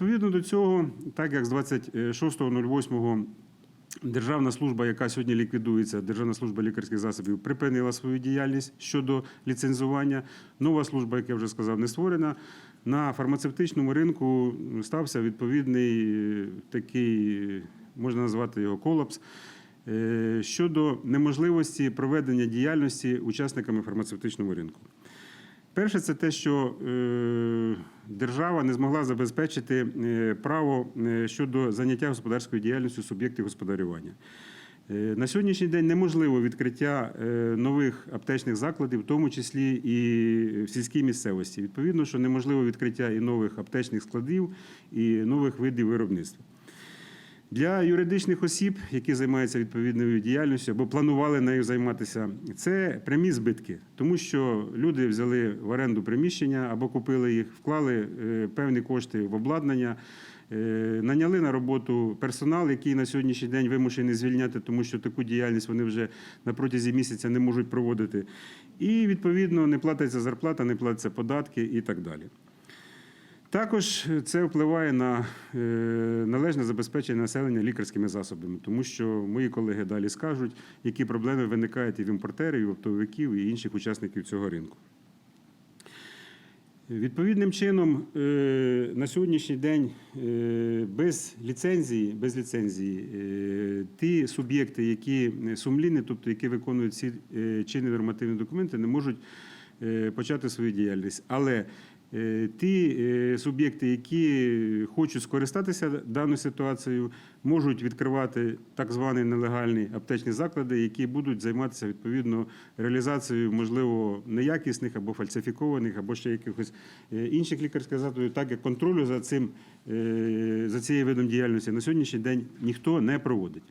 Відповідно до цього, так як з 26.08 Державна служба, яка сьогодні ліквідується, Державна служба лікарських засобів, припинила свою діяльність щодо ліцензування. Нова служба, як я вже сказав, не створена. На фармацевтичному ринку стався відповідний е, такий, можна назвати його колапс. е, Щодо неможливості проведення діяльності учасниками фармацевтичного ринку. Перше, це те, що е, держава не змогла забезпечити е, право е, щодо заняття господарською діяльністю суб'єктів господарювання. На сьогоднішній день неможливо відкриття нових аптечних закладів, в тому числі і в сільській місцевості. Відповідно, що неможливо відкриття і нових аптечних складів, і нових видів виробництва. Для юридичних осіб, які займаються відповідною діяльністю або планували нею займатися, це прямі збитки, тому що люди взяли в оренду приміщення або купили їх, вклали е, певні кошти в обладнання, е, наняли на роботу персонал, який на сьогоднішній день вимушений звільняти, тому що таку діяльність вони вже на протязі місяця не можуть проводити. І відповідно не платиться зарплата, не платяться податки і так далі. Також це впливає на е, належне забезпечення населення лікарськими засобами, тому що мої колеги далі скажуть, які проблеми виникають і в імпортерів, і в оптовиків, і інших учасників цього ринку. Відповідним чином, е, на сьогоднішній день е, без ліцензії, без ліцензії ті суб'єкти, які сумлінні, тобто які виконують ці чинні нормативні документи, не можуть почати свою діяльність. Але ті е, суб'єкти, які хочуть скористатися даною ситуацією, можуть відкривати так звані нелегальні аптечні заклади, які будуть займатися відповідно реалізацією, можливо, неякісних або фальсифікованих, або ще якихось е, інших лікарських засобів, так як контролю за цим е, за цією видом діяльності на сьогоднішній день ніхто не проводить.